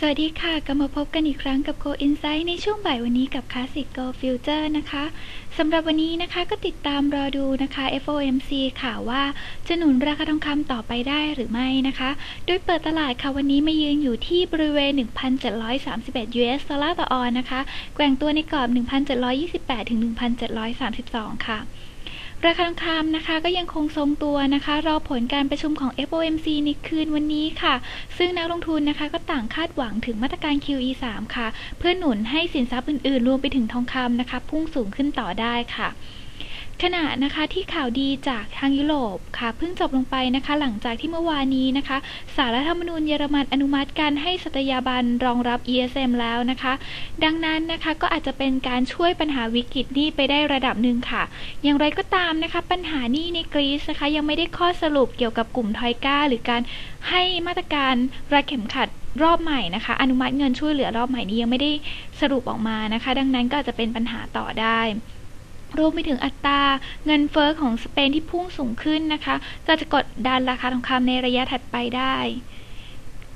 สวัสดีค่ะ กลับมาพบกันอีกครั้งกับ Go Insight ในช่วงบ่ายวันนี้กับ Classic Go Future นะคะสำหรับวันนี้นะคะก็ติดตามรอดูนะคะ FOMC ค่ะว่าจะหนุนราคาทองคำต่อไปได้หรือไม่นะคะ โดยเปิดตลาดค่ะวันนี้มายืนอยู่ที่บริเวณ 1,731 US ดอลลาร์ต่อออนนะคะ แกว่งตัวในกรอบ 1,728 ถึง 1,732 ค่ะ ราคาทองคำนะคะก็ยังคงทรงตัวนะคะ รอผลการประชุมของ FOMC ในคืนวันนี้ค่ะ ซึ่งนักลงทุนนะคะก็ต่างคาดหวังถึงมาตรการ QE 3ค่ะ เพื่อหนุนให้สินทรัพย์อื่นๆ รวมไปถึงทองคำนะคะ พุ่งสูงขึ้นต่อได้ค่ะ ขณะนะคะที่ข่าวดีจากทางยุโรปค่ะเพิ่งจบลงไปนะคะ หลังจากที่เมื่อวานนี้นะคะสารรัฐธรรมนูญเยอรมันอนุมัติการให้สัตยาบันรองรับ ESM แล้วนะคะ ดังนั้นนะคะก็อาจจะเป็นการช่วยปัญหาวิกฤตนี้ไปได้ระดับหนึ่งค่ะ อย่างไรก็ตามนะคะ ปัญหานี้ในกรีซนะคะ ยังไม่ได้ข้อสรุปเกี่ยวกับกลุ่มทอยก้า หรือการให้มาตรการรัดเข็มขัดรอบใหม่นะคะ อนุมัติเงินช่วยเหลือรอบใหม่นี้ยังไม่ได้สรุปออกมานะคะ ดังนั้นก็อาจจะเป็นปัญหาต่อได้ รวมไปถึงอัตราเงินเฟอ้อของสเปนที่พุ่งสูงขึ้นนะคะ ก็จะกดดันราคาทองคำในระยะถัดไปได้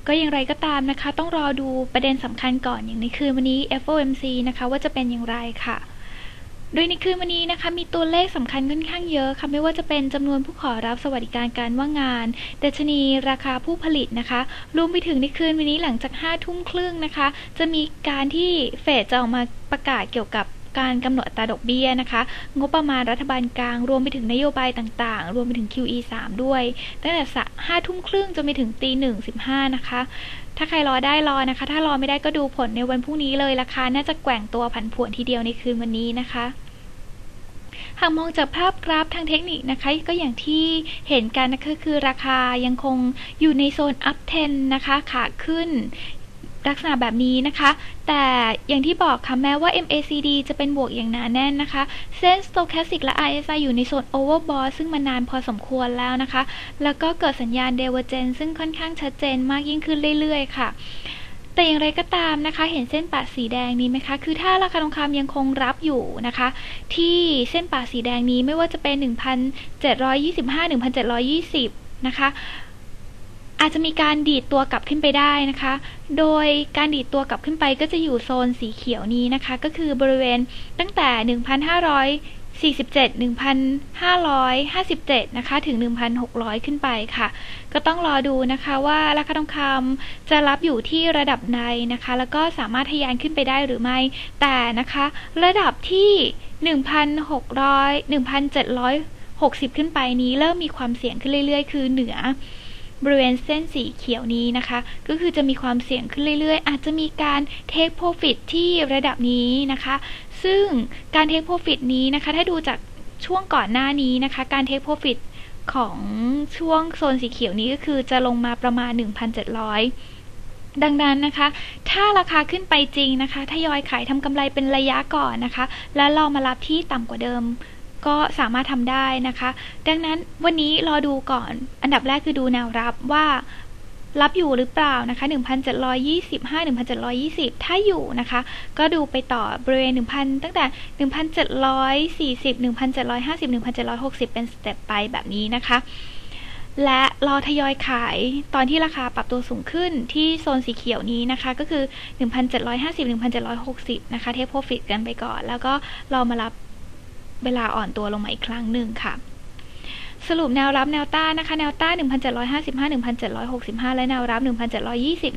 ก็อย่างไรก็ตามนะคะ ต้องรอดูประเด็นสำคัญก่อนอย่างในคืนวันนี้ FOMC นะคะว่าจะเป็นอย่างไรค่ะโดยในคืนวันนี้นะคะมีตัวเลขสำคัญค่อนข้างเยอะค่ะไม่ว่าจะเป็นจำนวนผู้ขอรับสวัสดิการการว่างงานดัชนีราคาผู้ผลิตนะคะรวมไปถึงในคืนวันนี้หลังจาก5ทุ่มครึ่งนะคะ จะมีการที่เฟดจะออกมาประกาศเกี่ยวกับ การกำหนดอัตราดอกเบี้ยนะคะ งบประมาณรัฐบาลกลาง รวมไปถึงนโยบายต่างๆ รวมไปถึง QE 3 ด้วย ตั้งแต่ห้าทุ่มครึ่งจนไปถึงตีหนึ่งสิบห้านะคะ ถ้าใครรอได้รอนะคะ ถ้ารอไม่ได้ก็ดูผลในวันพรุ่งนี้เลยราคาน่าจะแกว่งตัวผันผวนทีเดียวในคืนวันนี้นะคะหากมองจากภาพกราฟทางเทคนิคนะคะ ก็อย่างที่เห็นกันนะคะคือราคายังคงอยู่ในโซน up trend นะคะ ขาขึ้น ลักษณะแบบนี้นะคะ แต่อย่างที่บอกค่ะแม้ว่า MACD จะเป็นบวกอย่างหนาแน่นนะคะเส้น Stochastic และ RSI อยู่ในโซน Overbought ซึ่งมานานพอสมควรแล้วนะคะ แล้วก็เกิดสัญญาณ Divergence ซึ่งค่อนข้างชัดเจนมากยิ่งขึ้นเรื่อยๆ ค่ะแต่อย่างไรก็ตามนะคะ เห็นเส้นปะสีแดงนี้ไหมคะ คือถ้าราคาทองคำยังคงรับอยู่นะคะ ที่เส้นปะสีแดงนี้ไม่ว่าจะเป็น 1,725 1,720 นะคะ อาจจะมีการดีดตัวกลับขึ้นไปได้นะคะ โดยการดีดตัวกลับขึ้นไปก็จะอยู่โซนสีเขียวนี้นะคะ ก็คือบริเวณตั้งแต่ 1,547 1,557 นะคะ ถึง 1,600 ขึ้นไปค่ะ ก็ต้องรอดูนะคะว่าราคาทองคำจะรับอยู่ที่ระดับใดนะคะ แล้วก็สามารถทะยานขึ้นไปได้หรือไม่ แต่นะคะ ระดับที่ 1,600 1,760 ขึ้นไปนี้เริ่มมีความเสี่ยงขึ้นเรื่อย ๆ คือเหนือ บริเวณเส้นสีเขียวนี้นะคะ ก็คือจะมีความเสี่ยงขึ้นเรื่อยๆ อาจจะมีการ take profit ที่ระดับนี้นะคะ ซึ่งการ take profit นี้นะคะ ถ้าดูจากช่วงก่อนหน้านี้นะคะ การ take profit ของช่วงโซนสีเขียวนี้ก็คือจะลงมาประมาณ 1,700ดังนั้นนะคะ ถ้าราคาขึ้นไปจริงนะคะ ทยอยขายทำกำไรเป็นระยะก่อนนะคะ แล้วเรอมารับที่ต่ำกว่าเดิม ก็สามารถทำได้นะคะ ดังนั้นวันนี้รอดูก่อน อันดับแรกคือดูแนวรับว่ารับอยู่หรือเปล่านะคะ 1,725 1,720 ถ้าอยู่นะคะ ก็ดูไปต่อบริเวณ 1,000 ตั้งแต่ 1,740 1,750 1,760 เป็นสเต็ปไปแบบนี้นะคะ และรอทยอยขายตอนที่ราคาปรับตัวสูงขึ้นที่โซนสีเขียวนี้นะคะ ก็คือ 1,750 1,760 นะคะ เทคโปรฟิตกันไปก่อน แล้วก็รอมารับ เวลาอ่อนตัวลงมาอีกครั้งหนึ่งค่ะ สรุปแนวรับแนวต้านนะคะ แนวต้าน 1,755 1,765 และแนวรับ 1,720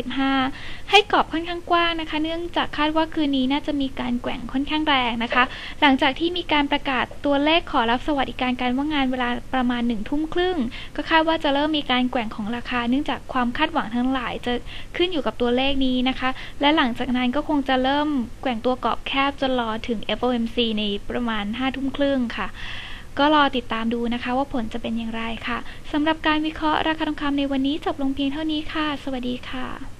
1,715 ให้กรอบค่อนข้างกว้างนะคะ เนื่องจากคาดว่าคืนนี้น่าจะมีการแกว่งค่อนข้างแรงนะคะ หลังจากที่มีการประกาศตัวเลขขอรับสวัสดิการการว่างงานเวลาประมาณ1ทุ่มครึ่ง ก็คาดว่าจะเริ่มมีการแกว่งของราคา เนื่องจากความคาดหวังทั้งหลายจะขึ้นอยู่กับตัวเลขนี้นะคะ และหลังจากนั้นก็คงจะเริ่มแกว่งตัวกรอบแคบจนรอถึง FOMC ในประมาณ5ทุ่มครึ่งค่ะ ก็รอติดตามดูนะคะว่าผลจะเป็นอย่างไรค่ะสำหรับการวิเคราะห์ราคาทองคำในวันนี้จบลงเพียงเท่านี้ค่ะ สวัสดีค่ะ